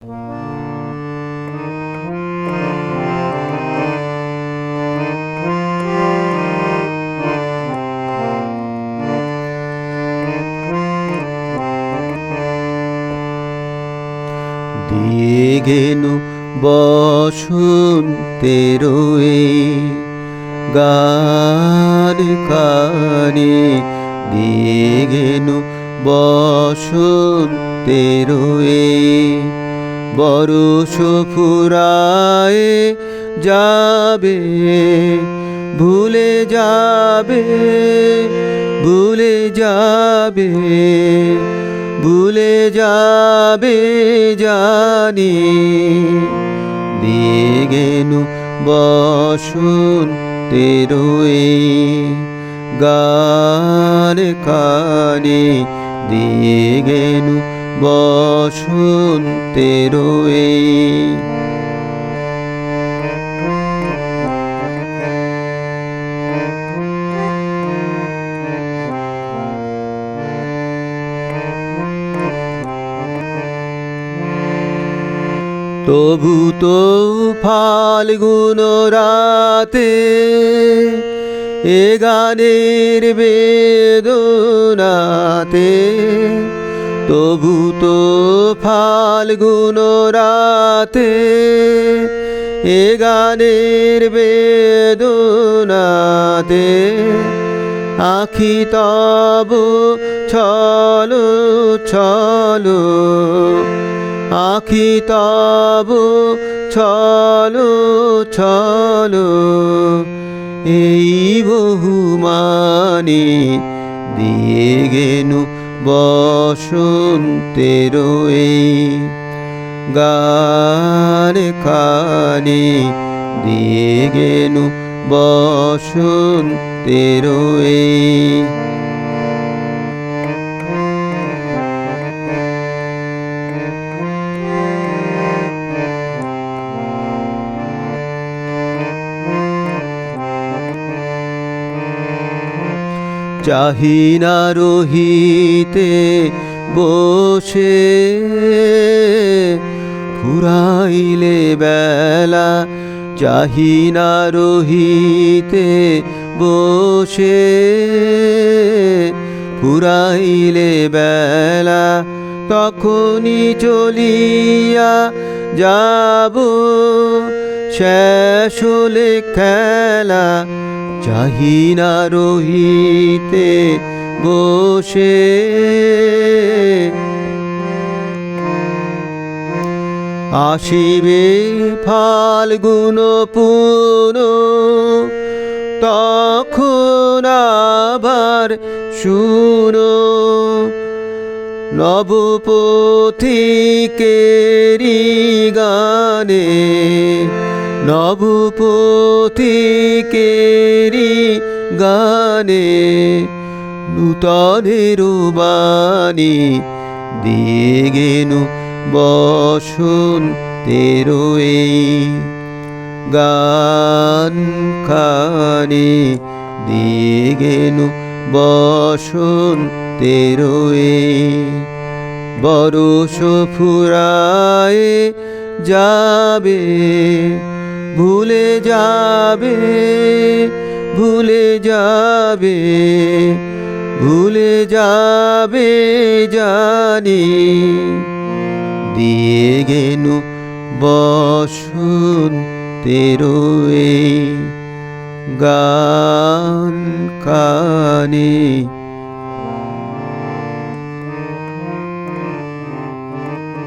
দিয়ে গেনু বসন্তের গান কানে দিয়ে গেনু বসন্তের এই বরষ ফুরায় যাবে, ভুলে যাবে ভুলে যাবে ভুলে যাবে জানি। দিয়ে গেনু বসুন তেরোয়ে গান কানে। দিয়ে গেনু বসুন তেরোয়ে তবু তো ফাল্গুন রাতে এ গানের বেদনাতে তবু তো ফাল্গুন রাতে এ গানের বেদনাতে আখি তব ছলো ছলো, আখি তব ছলো ছলো। এই বহুমানে দিয়ে গেনু বসন্তের গান খানি দিয়ে গেনু বসন্তের চাহিনা রহিতে বসে ফুরাইলে বেলা। চাহিনা রহিতে বসে ফুরাইলে বেলা। তখনই চলিয়া যাব। শেষ হলে খেলা চাহিনা রহিতে বসে। আসিবে ফাল্গুন পুন তখন আবার শুনো। নবপথিকেরি গানে নবপথিকেরি গানে নূতনের বাণী দিয়ে গেনু বসুন এই গান খানে দিয়ে গেনু বসুন এই বরষ ফুরায় যাবে ভুলে যাবে ভুলে যাবে ভুলে যাবে জানি। দিয়ে গেনু বসুন তেরোয়ে গান কানে।